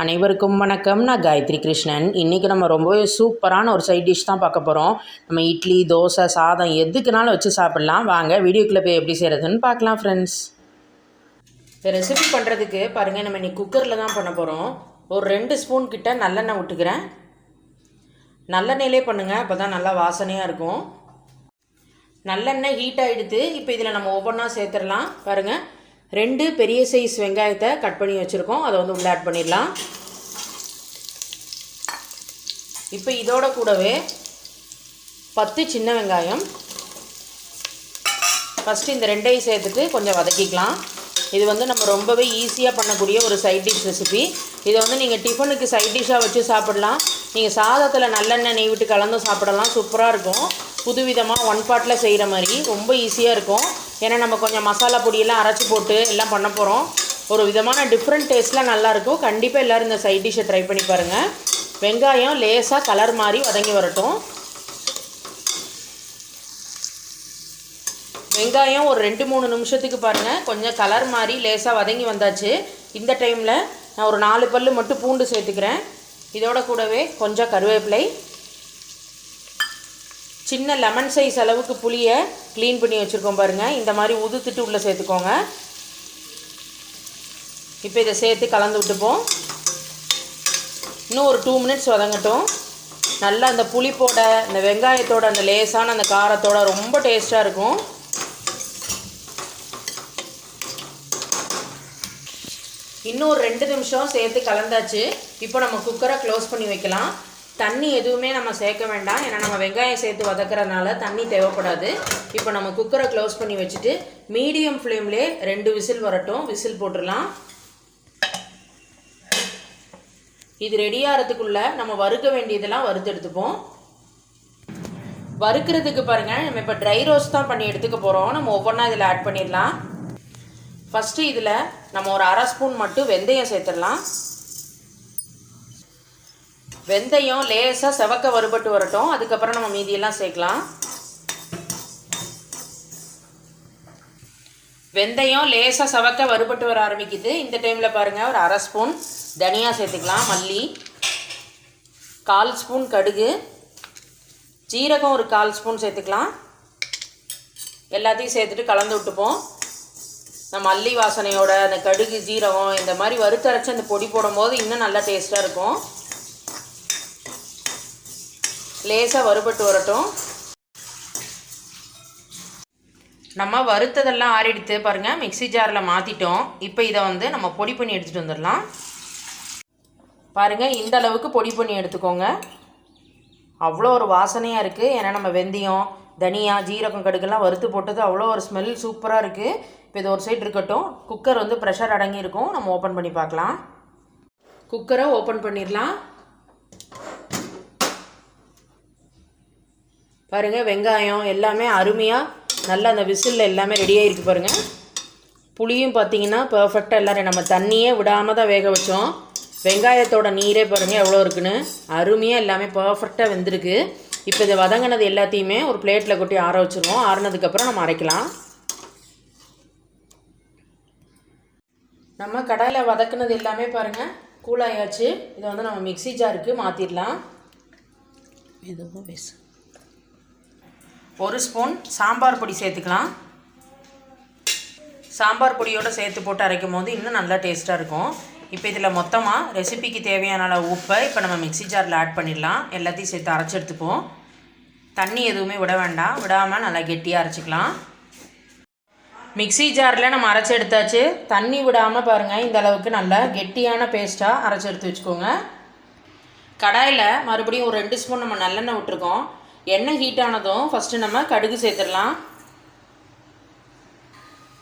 அனைவருக்கும் வணக்கம். நான் காயத்ரி கிருஷ்ணன். இன்றைக்கி நம்ம ரொம்பவே சூப்பரான ஒரு சைட் டிஷ் தான் பார்க்க போகிறோம் நம்ம இட்லி தோசை சாதம் எதுக்குனாலும் வச்சு சாப்பிட்லாம். வாங்க வீடியோக்குள்ளே போய் எப்படி செய்கிறதுன்னு பார்க்கலாம் ஃப்ரெண்ட்ஸ் இந்த ரெசிபி பண்ணுறதுக்கு பாருங்கள் நம்ம இன்றைக்கி குக்கரில் தான் பண்ண போகிறோம் ஒரு ரெண்டு ஸ்பூன் கிட்ட நல்லெண்ணெய் விட்டுக்கிறேன் நல்லெண்ணெயிலே பண்ணுங்கள் அப்போ தான் நல்லா வாசனையாக இருக்கும். நல்லெண்ணெய் ஹீட் ஆகிடுது இப்போ இதில் நம்ம ஒவ்வொன்றா சேர்த்துடலாம். பாருங்கள் ரெண்டு பெரிய சைஸ் வெங்காயத்தை கட் பண்ணி வச்சுருக்கோம். அதை வந்து உள்ளே ஆட் பண்ணிடலாம். இப்போ இதோட கூடவே பத்து சின்ன வெங்காயம். ஃபஸ்ட்டு இந்த ரெண்டையும் சேர்த்துட்டு கொஞ்சம் வதக்கிக்கலாம். இது வந்து நம்ம ரொம்பவே ஈஸியாக பண்ணக்கூடிய ஒரு சைட் டிஷ் ரெசிபி இதை வந்து நீங்கள் டிஃபனுக்கு சைட் டிஷ்ஷாக வச்சு சாப்பிடலாம். நீங்கள் சாதத்தில் நல்லெண்ணெய் நெய் விட்டு கலந்து சாப்பிடலாம். சூப்பராக இருக்கும். புதுவிதமாக ஒன் பாட்டில் செய்கிற மாதிரி ரொம்ப ஈஸியாக இருக்கும். ஏன்னா நம்ம கொஞ்சம் மசாலா பொடியெல்லாம் அரைச்சி போட்டு எல்லாம் பண்ண போகிறோம் ஒரு விதமான டிஃப்ரெண்ட் டேஸ்ட்லாம் நல்லாயிருக்கும் கண்டிப்பாக எல்லோரும் இந்த சைட் டிஷ்ஷை ட்ரை பண்ணி பாருங்கள் வெங்காயம் லேசாக கலர் மாதிரி வதங்கி வரட்டும். வெங்காயம் ஒரு ரெண்டு மூணு நிமிஷத்துக்கு பாருங்கள் கொஞ்சம் கலர் மாதிரி லேசாக வதங்கி வந்தாச்சு. இந்த டைமில் நான் ஒரு நாலு பல் மட்டும் பூண்டு சேர்த்துக்கிறேன். இதோட கூடவே கொஞ்சம் கருவேப்பிலை சின்ன லெமன் சைஸ் அளவுக்கு புளியை க்ளீன் பண்ணி வச்சுருக்கோம் பாருங்கள் இந்த மாதிரி உதுத்துட்டு உள்ளே சேர்த்துக்கோங்க. இப்போ இதை சேர்த்து கலந்து விட்டுப்போம். இன்னும் ஒரு டூ மினிட்ஸ் வதங்கட்டும். நல்லா அந்த புளிப்போட அந்த வெங்காயத்தோட அந்த லேசான அந்த காரத்தோட ரொம்ப டேஸ்ட்டாக இருக்கும். இன்னும் ஒரு ரெண்டு நிமிஷம் சேர்த்து கலந்தாச்சு. இப்போ நம்ம குக்கரை க்ளோஸ் பண்ணி வைக்கலாம். தண்ணி எதுவுமே நம்ம சேர்க்க வேண்டாம். ஏன்னா நம்ம வெங்காயம் சேர்த்து வதக்கிறதுனால தண்ணி தேவைப்படாது. இப்போ நம்ம குக்கரை க்ளோஸ் பண்ணி வச்சுட்டு மீடியம் ஃப்ளேம்லே ரெண்டு விசில் வரட்டும். விசில் போட்டுடலாம். இது ரெடியாகிறதுக்குள்ளே நம்ம வறுக்க வேண்டியதெல்லாம் வறுத்து எடுத்துப்போம். வறுக்கிறதுக்கு பாருங்கள் நம்ம இப்போ ட்ரை ரோஸ்ட் தான் பண்ணி எடுத்துக்க போகிறோம் நம்ம ஒவ்வொன்றா இதில் ஆட் பண்ணிடலாம். ஃபஸ்ட்டு இதில் நம்ம ஒரு அரை ஸ்பூன் மட்டும் வெந்தயம் சேர்த்துடலாம். வெந்தயம் லேசாக செவக்க வறுபட்டு வரட்டும். அதுக்கப்புறம் நம்ம மீதியெல்லாம் சேர்க்கலாம். வெந்தயம் லேசாக செவக்க வறுபட்டு வர ஆரம்பிக்குது. இந்த டைமில் பாருங்கள் ஒரு அரை ஸ்பூன் தனியா சேர்த்துக்கலாம். மல்லி கால் ஸ்பூன் கடுகு ஜீரகம் ஒரு கால் ஸ்பூன் சேர்த்துக்கலாம். எல்லாத்தையும் சேர்த்துட்டு கலந்து விட்டுப்போம். நம்ம மல்லி வாசனையோட அந்த கடுகு ஜீரகம் இந்த மாதிரி வறுத்தரைச்சி அந்த பொடி போடும்போது இன்னும் நல்லா டேஸ்ட்டாக இருக்கும். லேசாக வறுபட்டு வரட்டும். நம்ம வறுத்ததெல்லாம் ஆறிடுத்து பாருங்கள் மிக்சி ஜாரில் மாற்றிட்டோம் இப்போ இதை வந்து நம்ம பொடி பண்ணி எடுத்துகிட்டு வந்துடலாம். பாருங்கள் இந்த அளவுக்கு பொடி பண்ணி எடுத்துக்கோங்க. அவ்வளோ ஒரு வாசனையாக இருக்குது ஏன்னா நம்ம வெந்தயம் தனியா ஜீரகம் கடுக்கெல்லாம் வறுத்து போட்டது அவ்வளோ ஒரு ஸ்மெல் சூப்பராக இருக்குது இப்போ இது ஒரு சைடு இருக்கட்டும். குக்கர் வந்து ப்ரெஷர் அடங்கியிருக்கும். நம்ம ஓப்பன் பண்ணி பார்க்கலாம். குக்கரை ஓப்பன் பண்ணிடலாம். பாருங்கள் வெங்காயம் எல்லாமே அருமையாக நல்லா அந்த விசிலில் எல்லாமே ரெடியாக இருக்குது பாருங்கள் புளியும் பார்த்தீங்கன்னா பர்ஃபெக்டாக எல்லோரும் நம்ம தண்ணியே விடாமல் தான் வேக வச்சோம். வெங்காயத்தோட நீரே பாருங்கள் எவ்வளோ இருக்குன்னு. அருமையாக எல்லாமே பர்ஃபெக்டாக வெந்திருக்கு. இப்போ இதை வதங்கினது எல்லாத்தையுமே ஒரு பிளேட்டில் கொட்டி ஆற வச்சுருவோம். ஆறுனதுக்கப்புறம் நம்ம அரைக்கலாம். நம்ம கடாயில் வதக்குனது எல்லாமே பாருங்கள் கூலாயாச்சு இதை வந்து நம்ம மிக்சி ஜாருக்கு மாற்றிடலாம் எதுவும் பேசு. ஒரு ஸ்பூன் சாம்பார் பொடி சேர்த்துக்கலாம். சாம்பார் பொடியோடு சேர்த்து போட்டு அரைக்கும் போது இன்னும் நல்லா டேஸ்ட்டாக இருக்கும். இப்போ இதில் மொத்தமாக ரெசிபிக்கு தேவையான அளவு உப்பை இப்போ நம்ம மிக்சி ஜாரில் ஆட் பண்ணிடலாம். எல்லாத்தையும் சேர்த்து அரைச்சி எடுத்துப்போம். தண்ணி எதுவுமே விட வேண்டாம். விடாமல் நல்லா கெட்டியாக அரைச்சிக்கலாம். மிக்சி ஜாரில் நம்ம அரைச்சி எடுத்தாச்சு. தண்ணி விடாமல் பாருங்கள் இந்த அளவுக்கு நல்லா கெட்டியான பேஸ்ட்டாக அரைச்சி எடுத்து வச்சுக்கோங்க. கடாயில் மறுபடியும் ஒரு ரெண்டு ஸ்பூன் நம்ம நல்லெண்ணெய் விட்டுருக்கோம். எண்ணெய் ஹீட் ஆனதும் ஃபஸ்ட்டு நம்ம கடுகு சேர்த்துடலாம்.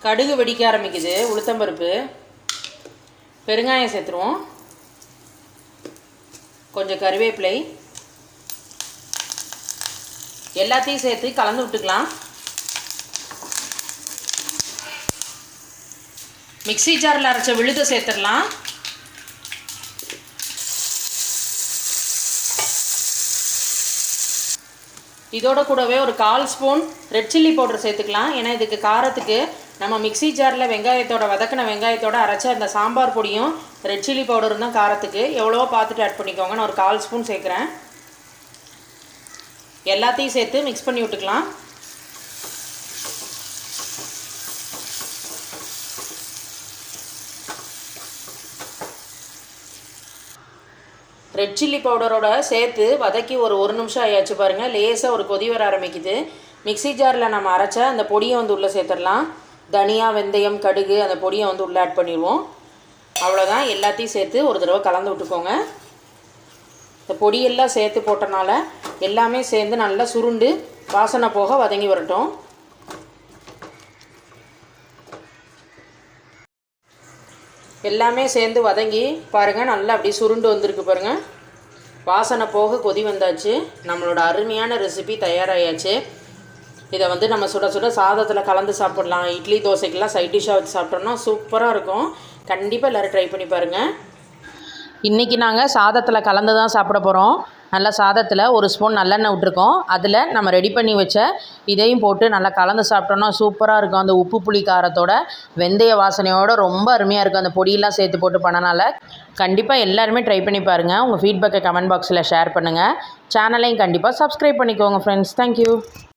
கடுகு வெடிக்க ஆரம்பிக்குது உளுத்தம்பருப்பு பெருங்காயம் சேர்த்துருவோம். கொஞ்சம் கருவேப்பிலை. எல்லாத்தையும் சேர்த்து கலந்து விட்டுக்கலாம். மிக்சி ஜாரில் அரைச்ச விழுதை சேர்த்துடலாம். இதோட கூடவே ஒரு கால் ஸ்பூன் ரெட் சில்லி பவுடர் சேர்த்துக்கலாம். ஏன்னா இதுக்கு காரத்துக்கு நம்ம மிக்ஸி ஜாரில் வெங்காயத்தோட வதக்கின வெங்காயத்தோட அரைச்ச அந்த சாம்பார் பொடியும் ரெட் சில்லி பவுடரும் தான் காரத்துக்கு. எவ்வளவோ பார்த்துட்டு ஆட் பண்ணிக்கோங்க. நான் ஒரு கால் ஸ்பூன் சேர்க்குறேன். எல்லாத்தையும் சேர்த்து மிக்ஸ் பண்ணி விட்டுக்கலாம். ரெட் சில்லி பவுடரோட சேர்த்து வதக்கி ஒரு ஒரு நிமிஷம் ஆயாச்சு பாருங்கள் லேசாக ஒரு கொதி வர ஆரம்பிக்குது. மிக்ஸி ஜாரில் நம்ம அரைச்ச அந்த பொடியை வந்து உள்ளே சேர்த்துடலாம். தனியா வெந்தயம் கடுகு அந்த பொடியை வந்து உள்ளே ஆட் பண்ணிடுவோம். அவ்வளோதான் எல்லாத்தையும் சேர்த்து ஒரு தடவை கலந்து விட்டுக்கோங்க. இந்த பொடியெல்லாம் சேர்த்து போட்டனால எல்லாமே சேர்ந்து நல்லா சுருண்டு வாசனை போக வதங்கி வரட்டும். எல்லாமே சேர்ந்து வதங்கி பாருங்கள் நல்லா அப்படியே சுருண்டு வந்திருக்கு பாருங்கள் வாசனை போக கொதி வந்தாச்சு. நம்மளோட அருமையான ரெசிபி தயாராகியாச்சு இதை வந்து நம்ம சுட சுட சாதத்தில் கலந்து சாப்பிட்லாம். இட்லி தோசைக்கெல்லாம் சைட் டிஷ்ஷாக வச்சு சாப்பிட்டோம்னா சூப்பராக இருக்கும். கண்டிப்பாக எல்லோரும் ட்ரை பண்ணி பாருங்கள் இன்றைக்கி நாங்கள் சாதத்தில் கலந்து தான் சாப்பிட போகிறோம் நல்லா சாதத்தில் ஒரு ஸ்பூன் நல்லெண்ணெய் விட்ருக்கோம் அதில் நம்ம ரெடி பண்ணி வச்ச இதையும் போட்டு நல்லா கலந்து சாப்பிட்டோன்னா சூப்பராக இருக்கும். அந்த உப்பு புளி காரத்தோட வெந்தய வாசனையோட ரொம்ப அருமையாக இருக்கும். அந்த பொடியெல்லாம் சேர்த்து போட்டு பண்ணனால கண்டிப்பாக எல்லாருமே ட்ரை பண்ணி பாருங்கள் உங்கள் ஃபீட்பேக்கை கமெண்ட் பாக்ஸில் ஷேர் பண்ணுங்கள் சேனலையும் கண்டிப்பாக சப்ஸ்கிரைப் பண்ணிக்கோங்க ஃப்ரெண்ட்ஸ் தேங்க்யூ